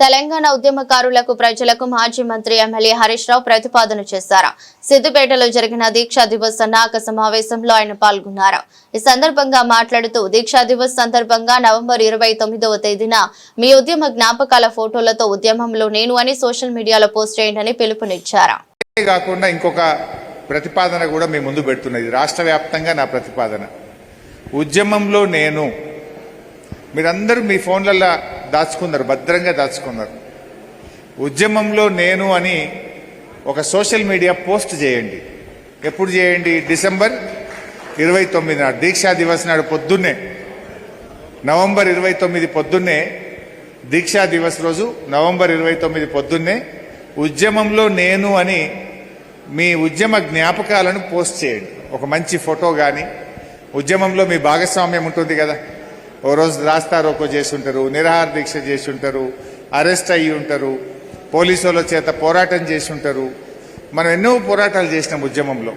తెలంగాణ ఉద్యమకారులకు ప్రజలకు మాజీ మంత్రి ఎమ్మెల్యే హరీష్ రావు ప్రతిపాదన చేశారు. సిద్దిపేటలో జరిగిన దీక్షా దివస్ సన్నాహక సమావేశంలో ఆయన పాల్గొన్నారు. ఈ సందర్భంగా మాట్లాడుతూ దీక్షా దివస్ సందర్భంగా నవంబర్ ఇరవై తొమ్మిదవ తేదీన మీ ఉద్యమ జ్ఞాపకాల ఫోటోలతో ఉద్యమంలో నేను అని సోషల్ మీడియాలో పోస్ట్ చేయండి పిలుపునిచ్చారు. కాకుండా ఇంకొక ప్రతిపాదన కూడా మీ ముందు పెడుతున్నది. రాష్ట్ర వ్యాప్తంగా నా ప్రతిపాదన. ఉద్యమంలో నేను మీరందరూ మీ ఫోన్లలో దాచుకున్నారు భద్రంగా దాచుకున్నారు. ఉద్యమంలో నేను అని ఒక సోషల్ మీడియా పోస్ట్ చేయండి. ఎప్పుడు చేయండి? డిసెంబర్ ఇరవై తొమ్మిది నాడు దీక్షా దివస్ నాడు పొద్దున్నే. నవంబర్ ఇరవై తొమ్మిది పొద్దున్నే దీక్షా దివస్ రోజు నవంబర్ ఇరవై తొమ్మిది పొద్దున్నే ఉద్యమంలో నేను అని మీ ఉద్యమ జ్ఞాపకాలను పోస్ట్ చేయండి. ఒక మంచి ఫోటో కానీ ఉద్యమంలో మీ భాగస్వామ్యం ఉంటుంది కదా. ఓ రోజు రాస్తారోకో చేస్తుంటారు చేసి ఉంటారు నిరాహార దీక్ష చేసి ఉంటారు అరెస్ట్ అయ్యి ఉంటారు పోలీసుల చేత పోరాటం చేసి ఉంటారు మనం ఎన్నో పోరాటాలు చేసినాం ఉద్యమంలో.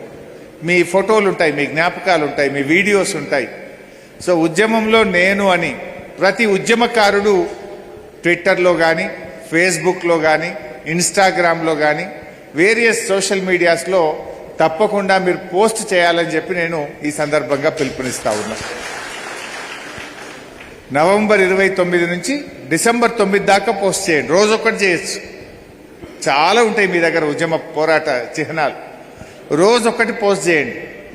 మీ ఫోటోలు ఉంటాయి మీ జ్ఞాపకాలు ఉంటాయి మీ వీడియోస్ ఉంటాయి. సో ఉద్యమంలో నేను అని ప్రతి ఉద్యమకారుడు ట్విట్టర్లో కానీ ఫేస్బుక్లో కానీ ఇన్స్టాగ్రామ్లో కానీ వేరియస్ సోషల్ మీడియాస్లో తప్పకుండా మీరు పోస్ట్ చేయాలని చెప్పి నేను ఈ సందర్భంగా పిలుపునిస్తా ఉన్నాను నవంబర్ ఇరవై తొమ్మిది నుంచి డిసెంబర్ తొమ్మిది దాకా పోస్ట్ చేయండి. రోజు ఒకటి చేయొచ్చు. చాలా ఉంటాయి మీ దగ్గర ఉద్యమ పోరాట చిహ్నాలు. రోజు ఒకటి పోస్ట్ చేయండి.